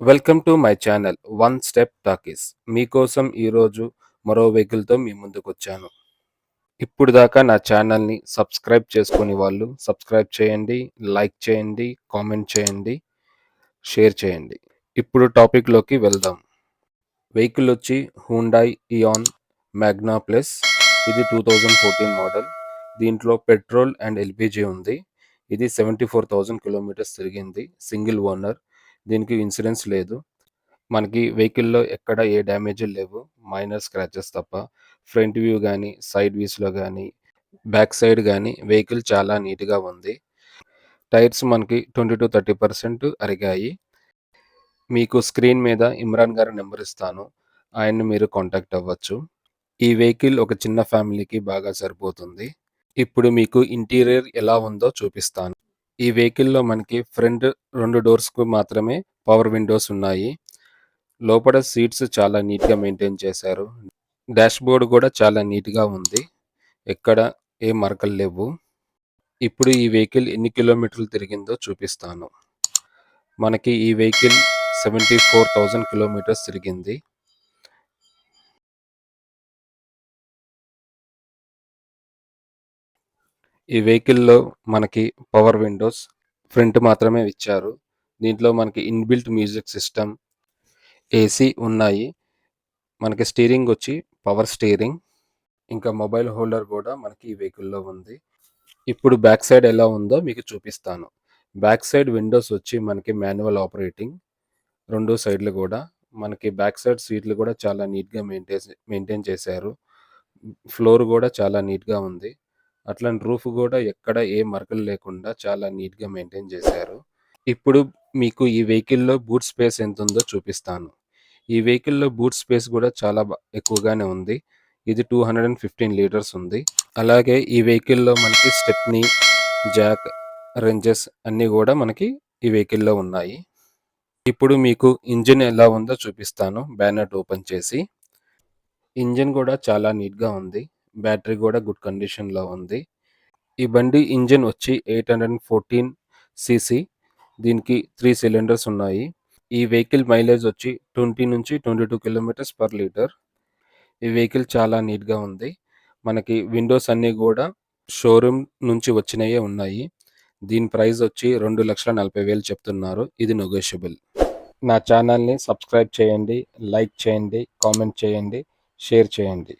Welcome to my channel one step talkies. మీకోసం ఈరోజు మరో వెహికల్తో మీ ముందుకు వచ్చాను ఇప్పుడు దాకా నా ఛానల్ని సబ్స్క్రైబ్ చేసుకుని వాళ్ళు సబ్స్క్రైబ్ చేయండి లైక్ చేయండి కామెంట్ చేయండి షేర్ చేయండి. ఇప్పుడు టాపిక్లోకి వెళ్దాం. వెహికల్ వచ్చి హూండాయ్ ఇయాన్ మ్యాగ్నా ప్లస్. ఇది టూ థౌజండ్ ఫోర్టీన్ మోడల్. దీంట్లో పెట్రోల్ అండ్ ఎల్పిజి ఉంది. ఇది సెవెంటీ ఫోర్ థౌజండ్ కిలోమీటర్స్ తిరిగింది. Single owner. దీనికి ఇన్సూరెన్స్ లేదు. మనకి వెహికల్లో ఎక్కడ ఏ డ్యామేజ్ లేవు. మైనర్ స్క్రాచెస్ తప్ప. ఫ్రంట్ వ్యూ కానీ సైడ్ వ్యూస్లో కానీ బ్యాక్ సైడ్ కానీ వెహికల్ చాలా నీట్గా ఉంది. టైర్స్ మనకి ట్వంటీ టు థర్టీ పర్సెంట్ అరిగాయి. మీకు స్క్రీన్ మీద ఇమ్రాన్ గారి నెంబర్ ఇస్తాను. ఆయన్ని మీరు కాంటాక్ట్ అవ్వచ్చు. ఈ వెహికల్ ఒక చిన్న ఫ్యామిలీకి బాగా సరిపోతుంది. ఇప్పుడు మీకు ఇంటీరియర్ ఎలా ఉందో చూపిస్తాను. ఈ వెహికల్లో మనకి ఫ్రంట్ రెండు డోర్స్కు మాత్రమే పవర్ విండోస్ ఉన్నాయి. లోపల సీట్స్ చాలా నీట్గా మెయింటైన్ చేశారు. డాష్ బోర్డ్ కూడా చాలా నీట్గా ఉంది. ఎక్కడ ఏ మరకలు లేవు. ఇప్పుడు ఈ వెహికల్ ఎన్ని కిలోమీటర్లు తిరిగిందో చూపిస్తాను. మనకి ఈ vehicle seventy four thousand kilometres తిరిగింది. ఈ వెహికల్లో మనకి పవర్ విండోస్ ఫ్రంట్ మాత్రమే ఇచ్చారు. దీంట్లో మనకి ఇన్బిల్ట్ మ్యూజిక్ సిస్టమ్ ఏసీ ఉన్నాయి. మనకి స్టీరింగ్ వచ్చి పవర్ స్టీరింగ్ ఇంకా మొబైల్ హోల్డర్ కూడా మనకి ఈ వెహికల్లో ఉంది. ఇప్పుడు బ్యాక్ సైడ్ ఎలా ఉందో మీకు చూపిస్తాను. బ్యాక్ సైడ్ విండోస్ వచ్చి మనకి మాన్యువల్ ఆపరేటింగ్ రెండు సైడ్లు కూడా. మనకి బ్యాక్ సైడ్ సీట్లు కూడా చాలా నీట్గా మెయింటైన్ మెయింటైన్ చేశారు. ఫ్లోర్ కూడా చాలా నీట్గా ఉంది. అట్లాంటి రూఫ్ కూడా ఎక్కడ ఏ మరకలు లేకుండా చాలా నీట్గా మెయింటైన్ చేశారు. ఇప్పుడు మీకు ఈ వెహికల్లో బూట్ స్పేస్ ఎంత ఉందో చూపిస్తాను. ఈ వెహికల్లో బూట్ స్పేస్ కూడా చాలా ఎక్కువగానే ఉంది. ఇది two hundred and fifteen litres ఉంది. అలాగే ఈ వెహికల్లో మనకి స్టెప్నీ జాక్ రెంజెస్ అన్నీ కూడా మనకి ఈ వెహికల్లో ఉన్నాయి. ఇప్పుడు మీకు ఇంజిన్ ఎలా ఉందో చూపిస్తాను. బ్యానెట్ ఓపెన్ చేసి. ఇంజిన్ కూడా చాలా నీట్గా ఉంది. బ్యాటరీ కూడా గుడ్ కండిషన్లో ఉంది. ఈ బండి ఇంజిన్ వచ్చి eight hundred and fourteen CC. దీనికి త్రీ సిలిండర్స్ ఉన్నాయి. ఈ వెహికల్ మైలేజ్ వచ్చి ట్వంటీ నుంచి twenty two kilometres per litre. ఈ వెహికల్ చాలా నీట్గా ఉంది. మనకి విండోస్ అన్నీ కూడా షోరూమ్ నుంచి వచ్చినవే ఉన్నాయి. దీని ప్రైస్ వచ్చి రెండు లక్షల నలభై వేలు చెప్తున్నారు. ఇది నెగోషియబుల్. నా ఛానల్ని సబ్స్క్రైబ్ చేయండి లైక్ చేయండి కామెంట్ చేయండి షేర్ చేయండి.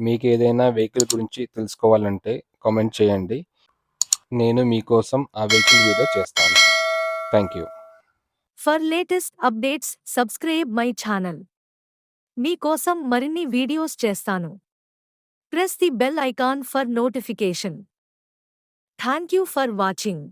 మీకు ఏదైనా వెహికల్ గురించి తెలుసుకోవాలంటే కామెంట్ చేయండి. నేను మీకోసం ఆ వెహికల్ వీడియో చేస్తాను. Thank you. For latest updates subscribe my channel. మీకోసం మరిన్ని వీడియోస్ చేస్తాను. Press the bell icon for notification. Thank you for watching.